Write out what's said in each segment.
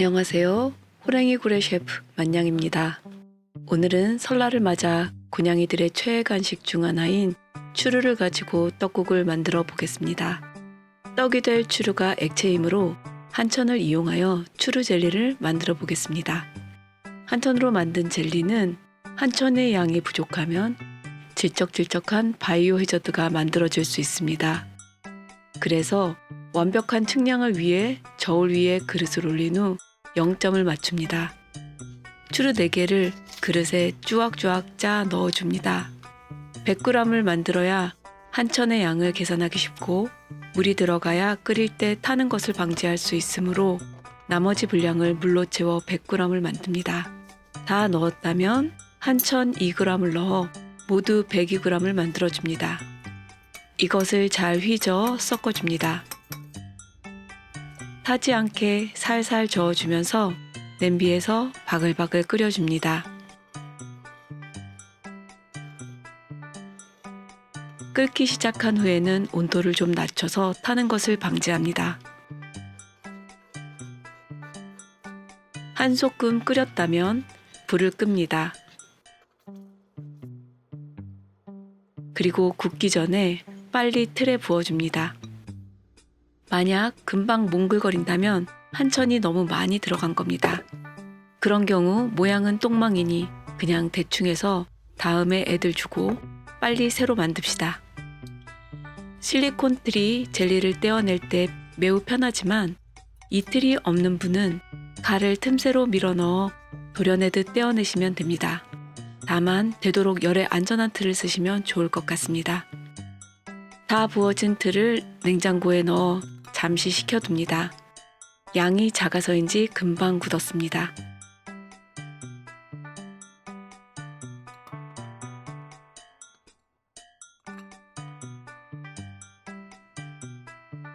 안녕하세요. 호랭이 구레 셰프 만냥입니다. 오늘은 설날을 맞아 곤양이들의 최애 간식 중 하나인 추루를 가지고 떡국을 만들어 보겠습니다. 떡이 될 추루가 액체이므로 한천을 이용하여 추루 젤리를 만들어 보겠습니다. 한천으로 만든 젤리는 한천의 양이 부족하면 질척질척한 바이오 해저드가 만들어질 수 있습니다. 그래서 완벽한 측량을 위해 저울 위에 그릇을 올린 후 0점을 맞춥니다. 추루 4개를 그릇에 쭈악쭈악 짜 넣어줍니다. 100g을 만들어야 한 천의 양을 계산하기 쉽고 물이 들어가야 끓일 때 타는 것을 방지할 수 있으므로 나머지 분량을 물로 채워 100g을 만듭니다. 다 넣었다면 한 천 2g을 넣어 모두 102g을 만들어줍니다. 이것을 잘 휘저어 섞어줍니다. 타지 않게 살살 저어주면서 냄비에서 바글바글 끓여줍니다. 끓기 시작한 후에는 온도를 좀 낮춰서 타는 것을 방지합니다. 한 소끔 끓였다면 불을 끕니다. 그리고 굽기 전에 빨리 틀에 부어줍니다. 만약 금방 몽글거린다면 한천이 너무 많이 들어간 겁니다. 그런 경우 모양은 똥망이니 그냥 대충 해서 다음에 애들 주고 빨리 새로 만듭시다. 실리콘 틀이 젤리를 떼어낼 때 매우 편하지만 이 틀이 없는 분은 칼을 틈새로 밀어 넣어 도려내듯 떼어내시면 됩니다. 다만 되도록 열에 안전한 틀을 쓰시면 좋을 것 같습니다. 다 부어진 틀을 냉장고에 넣어 잠시 식혀둡니다. 양이 작아서인지 금방 굳었습니다.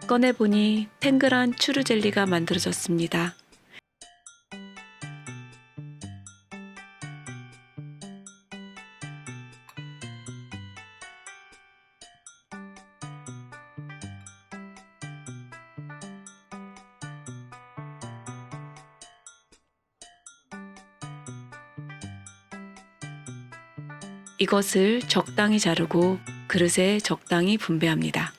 꺼내보니 탱글한 추루 젤리가 만들어졌습니다. 이것을 적당히 자르고 그릇에 적당히 분배합니다.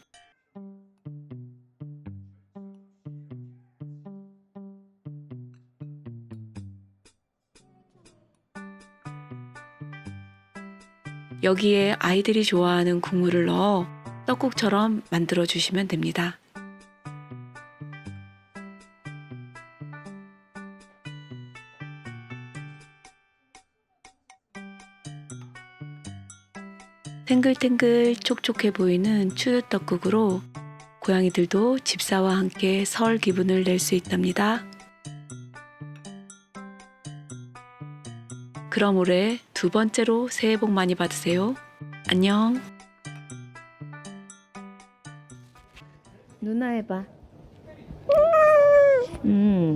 여기에 아이들이 좋아하는 국물을 넣어 떡국처럼 만들어 주시면 됩니다. 탱글탱글 촉촉해 보이는 추유떡국으로 고양이들도 집사와 함께 설 기분을 낼 수 있답니다. 그럼 올해 두 번째로 새해 복 많이 받으세요. 안녕. 누나 해봐. 음.